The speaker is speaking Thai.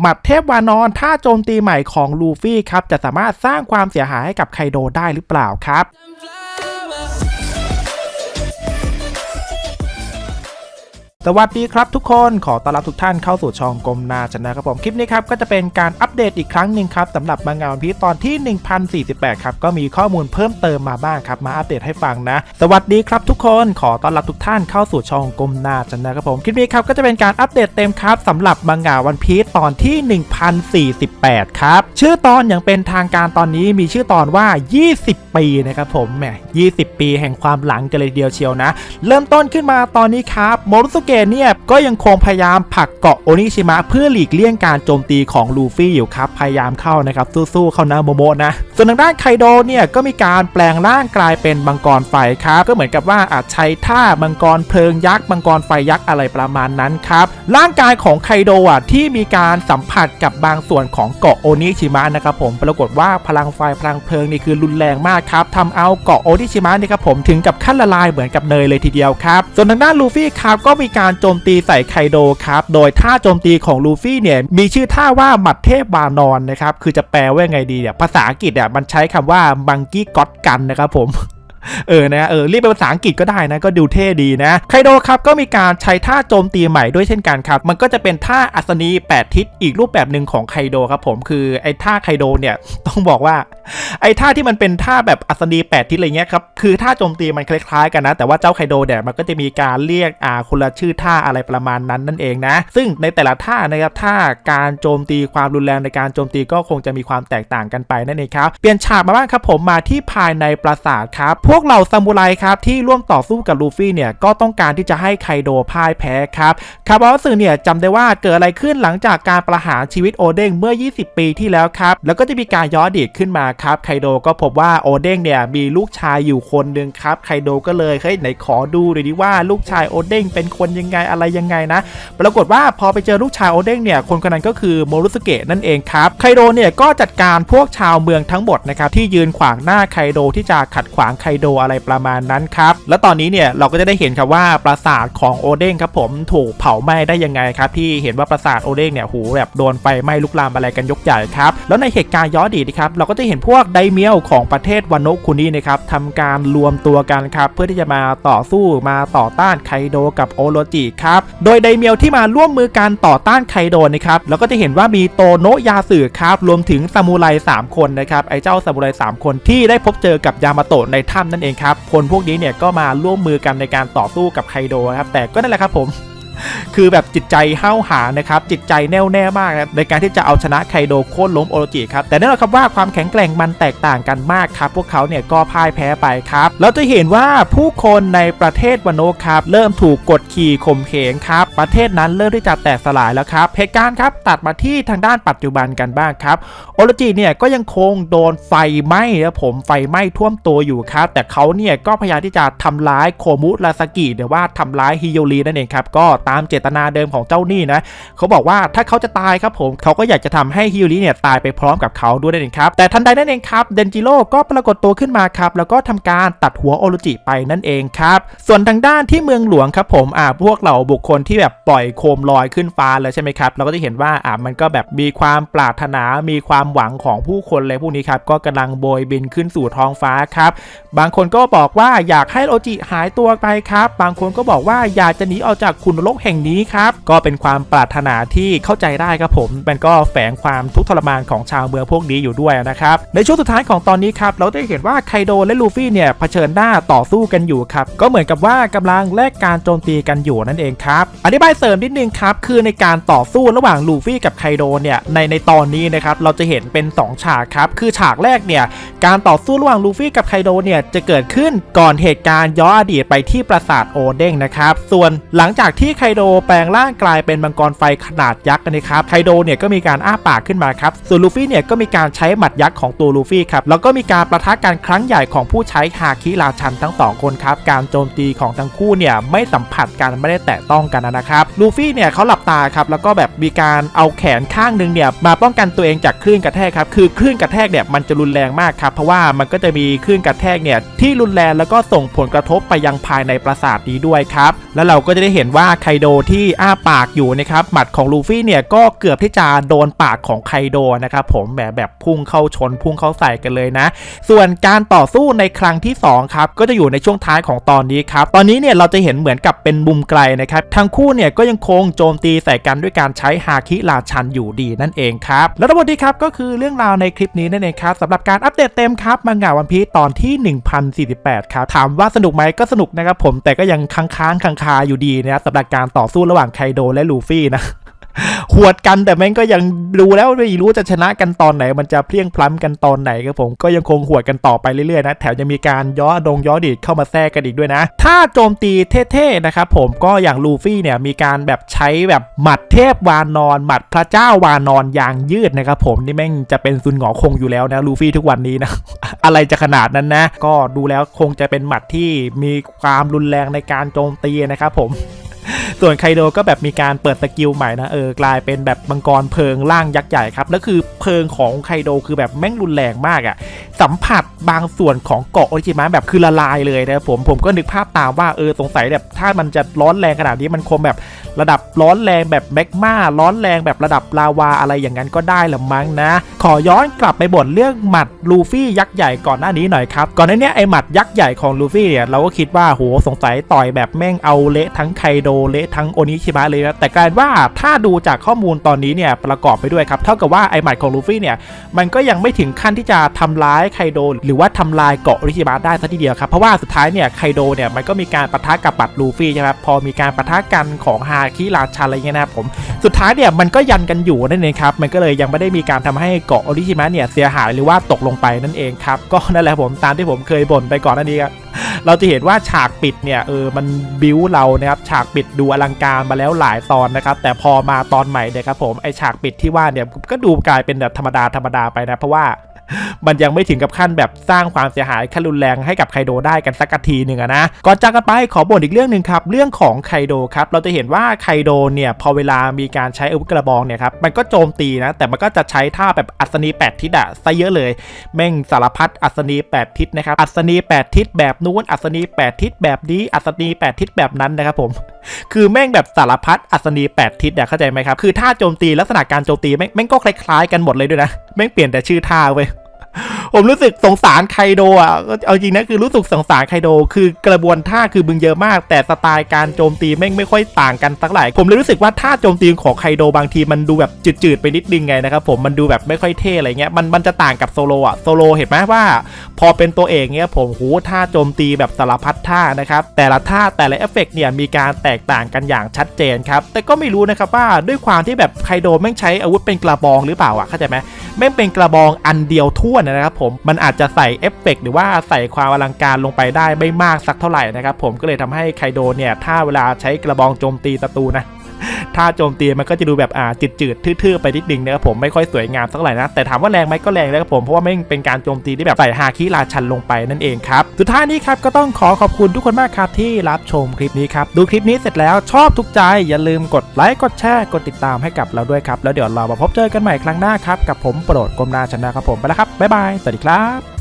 หมัดเทพวานอนท่าโจมตีใหม่ของลูฟี่ครับจะสามารถสร้างความเสียหายให้กับไคโดได้หรือเปล่าครับ สวัสดีครับทุกคนขอต้อนรับทุกท่านเข้าสู่ช่องกลมนาชนะครับผมคลิปนี้ครับก็จะเป็นการอัปเดตอีกครั้งหนึ่งครับสำหรับมังงะวันพีชตอนที่ 1048 ครับก็มีข้อมูลเพิ่มเติมมาบ้างครับมาอัปเดตให้ฟังนะ สวัสดีครับทุกคนขอต้อนรับทุกท่านเข้าสู่ช่องกลมนาชนะครับผมคลิปนี้ครับก็จะเป็นการอัปเดตเต็มครับสำหรับมังงะวันพีชตอนที่ 1048 ครับชื่อตอนอย่างเป็นทางการตอนนี้มีชื่อตอนว่า 20 ปีนะครับผมแหม20 ปีแห่งความหลังกันเลยเดียวเชียวนะ เริ่มต้นขึ้นมาตอนนี้ครับโมรุสุเกะเนี่ยก็ยังคงพยายามผลักเกาะโอนิชิมะเพื่อหลีกเลี่ยงการโจมตีของลูฟี่อยู่ครับ พยายามเข้านะครับสู้ๆเข้านะโมโมะนะ ส่วนทางด้านไคโดเนี่ยก็มีการแปลงร่างกลายเป็นมังกรไฟครับ ก็เหมือนกับว่าอาจใช้ท่ามังกรเพลิงยักษ์มังกรไฟยักษ์อะไรประมาณนั้นครับร่างกายของไคโดอะที่มีการสัมผัสกับบางส่วนของเกาะโอนิชิมะนะครับผมปรากฏว่าพลังไฟพลังเพลิงนี่คือรุนแรงมากครับทำเอาเกาะโอนิชิมะนี่ครับผมถึงกับขั้นละลายเหมือนกับเนยเลยทีเดียวครับส่วนทางด้านลูฟี่ครับก็มีการโจมตีใส่ไคโดครับ โดยท่าโจมตีของลูฟี่เนี่ยมีชื่อท่าว่าหมัดเทพบานอนนะครับ คือจะแปลว่าไงดีเนี่ยภาษาอังกฤษเนี่ยมันใช้คำว่ามังกี้ก็ d กันนะครับผม เออนะเออเรียกเป็นภาษาอังกฤษก็ได้นะก็ดูเท่ดีนะไคโดครับก็มีการใช้ท่าโจมตีใหม่ด้วยเช่นกันครับ มันก็จะเป็นท่าอัศนี 8 ทิศอีกรูปแบบหนึ่งของไคโดครับผมคือไอ้ท่าไคโดเนี่ยต้องบอกว่า ไอ้ท่าที่มันเป็นท่าแบบอัศนี 8 ทิศอะไรเงี้ยครับคือท่าโจมตีมันคล้ายๆกันนะ แต่ว่าเจ้าไคโดเนี่ยมันก็จะมีการเรียกอ่าคนละชื่อท่าอะไรประมาณนั้นนั่นเองนะ ซึ่งในแต่ละท่านะครับท่าการโจมตีความรุนแรงในการโจมตีก็คงจะมีความแตกต่างกันไปนั่นเองครับเปลี่ยนฉากมาบ้างครับผมมาที่ภายในปราสาทครับพวกเหล่าซามูไรครับที่ร่วมต่อสู้กับลูฟี่เนี่ยก็ต้องการที่จะให้ไคโดพ่ายแพ้ครับคาร์บอสึเนี่ยจำได้ว่าเกิดอะไรขึ้นหลังจากการประหารชีวิตโอเด้งเมื่อ 20 ปีที่แล้วครับ แล้วก็จะมีการย้อนอดีตขึ้นมาครับไคโดก็พบว่าโอเด้งเนี่ยมีลูกชายอยู่คนหนึ่งครับไคโดก็เลยเฮ้ยไหนขอดูหน่อยดิว่าลูกชายโอเด้งเป็นคนยังไงอะไรยังไงนะปรากฏว่าพอไปเจอลูกชายโอเด้งเนี่ยคนคนนั้นก็คือโมรุสเกะนั่นเองครับไคโดเนี่ยก็จัดการพวกชาวเมืองทั้งหมดนะครับที่ยืนขวางหน้าไคโดที่จะขัดขวางไคโดอะไรประมาณนั้นครับ แล้วตอนนี้เนี่ยเราก็จะได้เห็นครับว่าปราสาทของโอเด้งครับผมถูกเผาไหม้ได้ยังไงครับที่เห็นว่าปราสาทโอเด้งเนี่ยหูแบบโดนไฟไหม้ลุกลามอะไรกันยกใหญ่ครับแล้วในเหตุการณ์ย้อนอดีตนะครับเราก็จะเห็นพวกไดเมียวของประเทศวานโนคุนี่นะครับทำการรวมตัวกันครับเพื่อที่จะมาต่อสู้มาต่อต้านไคโดกับโอโรจิครับโดยไดเมียวที่มาร่วมมือกันต่อต้านไคโดนะครับเราก็จะเห็นว่ามีโตโนะยาสึครับรวมถึงซามูไร3คนนะครับไอ้เจ้าซามูไร3คนที่ได้พบเจอกับยามาโตะในถ้ำนั่นเองครับคนพวกนี้เนี่ยก็มาร่วมมือกันในการต่อสู้กับไคโดครับแต่ก็นั่นแหละครับผม คือแบบจิตใจห้าวหาญนะครับ จิตใจแน่วแน่มากนะในการที่จะเอาชนะไคโดโค่นล้มโอโรจิครับ แต่แน่นอนครับว่าความแข็งแกร่งมันแตกต่างกันมากครับ พวกเขาเนี่ยก็พ่ายแพ้ไปครับ เราจะเห็นว่าผู้คนในประเทศวานโนะครับ เริ่มถูกกดขี่ข่มเหงครับ ประเทศนั้นเริ่มที่จะแตกสลายแล้วครับ เหตุการณ์ครับตัดมาที่ทางด้านปัจจุบันกันบ้างครับ โอโรจิเนี่ยก็ยังคงโดนไฟไหม้นะผมไฟไหม้ท่วมตัวอยู่ครับ แต่เขาเนี่ยก็พยายามที่จะทำร้ายโคมุราสกิหรือว่าทำร้ายฮิโยรินั่นเองครับก็ตามเจตนาเดิมของเจ้านี่นะเขาบอกว่าถ้าเขาจะตายครับผมเขาก็อยากจะทำให้ฮิโยริเนี่ยตายไปพร้อมกับเขาด้วยนั่นเองครับแต่ทันใดนั่นเองครับเดนจิโร่ก็ปรากฏตัวขึ้นมาครับแล้วก็ทำการตัดหัวโอโรจิไปนั่นเองครับส่วนทางด้านที่เมืองหลวงครับผมอ่าพวกเหล่าบุคคลที่แบบปล่อยโคมลอยขึ้นฟ้าแล้วใช่ไหมครับเราก็จะเห็นว่าอ่ามันก็แบบมีความปรารถนามีความหวังของผู้คนเลยพวกนี้ครับก็กำลังโบยบินขึ้นสู่ท้องฟ้าครับบางคนก็บอกว่าอยากให้โอจิหายตัวไปครับ บางคนก็บอกว่าอยากจะหนีออกจากขุนนรกแห่งนี้ครับ ก็เป็นความปรารถนาที่เข้าใจได้ครับผม มันก็แฝงความทุกข์ทรมานของชาวเมืองพวกนี้อยู่ด้วยนะครับ ในช่วงสุดท้ายของตอนนี้ครับ เราได้เห็นว่าไคโดและลูฟี่เนี่ยเผชิญหน้าต่อสู้กันอยู่ครับ ก็เหมือนกับว่ากำลังแลกการโจมตีกันอยู่นั่นเองครับ อธิบายเสริมนิดนึงครับ คือในการต่อสู้ระหว่างลูฟี่กับไคโดเนี่ยในในตอนนี้นะครับเราจะเห็นเป็น 2 ฉากครับ คือฉากแรกเนี่ยการต่อสู้ระหว่างลูฟี่กับไคโดเนี่ยจะเกิดขึ้นก่อนเหตุการณ์ย้อนอดีตไปที่ปราสาทโอเด้งนะครับ ส่วนหลังจากที่ไคโดแปลงร่างกลายเป็นมังกรไฟขนาดยักษ์นะครับไคโดเนี่ยก็มีการอ้าปากขึ้นมาครับส่วนลูฟี่เนี่ยก็มีการใช้หมัดยักษ์ของตัวลูฟี่ครับแล้วก็มีการประทะกันครั้งใหญ่ของผู้ใช้ฮาคิราชันทั้งสองคนครับการโจมตีของทั้งคู่เนี่ยไม่สัมผัสกันไม่ได้แตะต้องกันนะครับลูฟี่เนี่ยเขาหลับตาครับแล้วก็แบบมีการเอาแขนข้างหนึงเนี่ยมาป้องกันตัวเองจากคลื่นกระแทกครับคือคลื่นกระแทกเนี่ยมันจะรุนแรงมากครับเพราะว่ามันก็จะมีคลื่นกระแทกเนี่ยที่รุนแรงแล้วก็ส่งผลกระทบไปยังภายในปราสาทนี้ด้วยครับแล้วเราก็จะได้เห็นว่าไคโดที่อ้าปากอยู่นะครับหมัดของลูฟี่เนี่ยก็เกือบที่จะโดนปากของไคโดนะครับผมแบบแบบพุ่งเข้าชนพุ่งเข้าใส่กันเลยนะ ส่วนการต่อสู้ในครั้งที่สองครับก็จะอยู่ในช่วงท้ายของตอนนี้ครับตอนนี้เนี่ยเราจะเห็นเหมือนกับเป็นมุมไกลนะครับทั้งคู่เนี่ยก็ยังคงโจมตีใส่กันด้วยการใช้ฮาคิราชันอยู่ดีนั่นเองครับแล้วทั้งหมดนี้ครับก็คือเรื่องราวในคลิปนี้นั่นเองครับสำหรับการอัปเดตเต็มครับมังงะวันพีตอนที่ 1048 ครับถามว่าสนุกไหมก็สนุกนะครับผมแต่ก็ยังค้างค้างคางคาอยู่ดีนะสำหรับการต่อสู้ระหว่างไคโดและลูฟี่นะหวดกันแต่แม่งก็ยังรู้แล้วไม่รู้จะชนะกันตอนไหน มันจะเพลียงพล้ำกันตอนไหนครับผมก็ยังคงหวดกันต่อไปเรื่อยๆนะแถมยังมีการย้อดงย้อดีดเข้ามาแทรกกันอีกด้วยนะ ถ้าโจมตีเท่ๆนะครับผมก็อย่างลูฟี่เนี่ยมีการแบบใช้แบบหมัดเทพวานอน หมัดพระเจ้าวานอนยางยืดนะครับผมนี่แม่งจะเป็นซุนหงอคงอยู่แล้วนะลูฟี่ทุกวันนี้นะอะไรจะขนาดนั้นนะ ก็ดูแล้วคงจะเป็นหมัดที่มีความรุนแรงในการโจมตีนะครับผม ส่วนไคโดก็แบบมีการเปิดสกิลใหม่นะเออกลายเป็นแบบมังกรเพลิงร่างยักษ์ใหญ่ครับแล้วคือเพลิงของไคโดคือแบบแม่งรุนแรงมากอะ่ะสัมผัสบางส่วนของเกาะโอจิมะแบบคือละลายเลยนะผมผมก็นึกภาพตามว่าเออสงสัยแบบถ้ามันจะร้อนแรงขนาดนี้มันคงแบบระดับร้อนแรงแบบแมกมาร้อนแรงแบบระดับลาวาอะไรอย่างนั้นก็ได้ละมั้งนะ ขอย้อนกลับไปบ่นเรื่องหมัดลูฟี่ยักษ์ใหญ่ก่อนหน้านี้หน่อยครับก่อนหน้านี้ไอหมัดยักษ์ใหญ่ของลูฟี่เนี่ยเราก็คิดว่าโหสงสัยต่อยแบบแม่งเอาเละทั้งไคโดเละทั้งโอนิชิมะเลยนะแต่กายเป็นว่าถ้าดูจากข้อมูลตอนนี้เนี่ยประกอบไปด้วยครับเท่ากับว่าไอหมัดของลูฟี่เนี่ยมันก็ยังไม่ถึงขั้นที่จะทำร้ายไคโดหรือว่าทำลายเกาะโอนิชิมะได้ซะทีเดียวครับเพราะว่าสุดท้ายเนี่ยไคโดเนี่ยมันก็มีการปะทะกับบัตลูฟี่ใช่ไหมครับพอมีการปะทะกันของฮาคิราชันอะไรเงี้ยนะครับผมสุดท้ายเนี่ยมันก็ยันกันอยู่นั่นเองครับมันก็เลยยังไม่ได้มีการทำให้เกาะโอริชิมะเนี่ยเสียหายหรือว่าตกลงไปนั่นเองครับก็นั่นแหละผมตามที่ผมเคยบ่นไปก่อนหน้านี้ครับ เราจะเห็นว่าฉากปิดเนี่ยเออมันบิ้วเรานะครับฉากปิดดูอลังการมาแล้วหลายตอนนะครับ แต่พอมาตอนใหม่เนี่ยครับผมไอฉากปิดที่ว่าเนี่ยก็ดูกลายเป็นแบบธรรมดาธรรมดาไปนะเพราะว่า มันยังไม่ถึงกับขั้นแบบสร้างความเสียหายขั้นรุนแรงให้กับไคโดได้กันสักทีหนึ่งอะนะก่อนจากกันไปขอบ่นอีกเรื่องหนึ่งครับเรื่องของไคโดครับเราจะเห็นว่าไคโดเนี่ยพอเวลามีการใช้อาวุธกระบองเนี่ยครับมันก็โจมตีนะแต่มันก็จะใช้ท่าแบบอัศนีแปดทิศอะซะเยอะเลย แม่งสารพัดอัศนีแปดทิศนะครับอัศนีแปดทิศแบบนู้นอัศนีแปดทิศแบบนี้อัศนีแปดทิศแบบนั้นนะครับผม คือแม่งแบบสารพัดอัศนีแปดทิศเนี่ยเข้าใจไหมครับ คือท่าโจมตีลักษณะการโจมตีแม่งแม่งก็คล้ายๆกันหมดเลยด้วยนะ แม่งเปลี่ยนแต่ชื่อท่าเว้ย ผมรู้สึกสงสารไคโดอะก็เอาจริงนะคือรู้สึกสงสารไคโด คือกระบวนท่าคือมึงเยอะมาก แต่สไตล์การโจมตีแม่งไม่ค่อยต่างกันสักหลายผมเลยรู้สึกว่าท่าโจมตีของไคโดบางทีมันดูแบบจืดๆไปนิดนึงไงนะครับผมมันดูแบบไม่ค่อยเท่อะไรเงี้ยมันมันจะต่างกับโซโลอะโซโลเห็นไหมว่า พอเป็นตัวเองเนี้ยผมโหท่าโจมตีแบบสารพัดท่านะครับแต่ละท่าแต่ละเอฟเฟกต์เนี่ยมีการแตกต่างกันอย่างชัดเจนครับแต่ก็ไม่รู้นะครับว่าด้วยความที่แบบไคโดแม่งใช้อาวุธเป็นกระบองหรือเปล่าอะเข้าใจไหมแม่งเป็นกระบองอันเดียวทั่วนนะครับผมมันอาจจะใส่เอฟเฟกต์หรือว่าใส่ความอลังการลงไปได้ไม่มากสักเท่าไหร่นะครับผมก็เลยทำให้ไคโดเนี่ยถ้าเวลาใช้กระบองโจมตีศัตรูนะ ถ้าโจมตีมันก็จะดูแบบอ่าจืดๆทื่อๆไปนิดนึงนะครับผมไม่ค่อยสวยงามสักเท่าไหร่นะแต่ถามว่าแรงไหมก็แรงนะครับผมเพราะว่าแม่เป็นการโจมตีที่แบบใส่ฮาคิราชันลงไปนั่นเองครับสุดท้ายนี้ครับก็ต้องขอขอบคุณทุกคนมากครับที่รับชมคลิปนี้ครับดูคลิปนี้เสร็จแล้วชอบทุกใจอย่าลืมกดไลค์กดแชร์กดติดตามให้กับเราด้วยครับแล้วเดี๋ยวเรามาพบเจอกันใหม่ครั้งหน้าครับกับผมโปรดกรมนาชนะครับผมไปแล้วครับบ๊ายบายสวัสดีครับ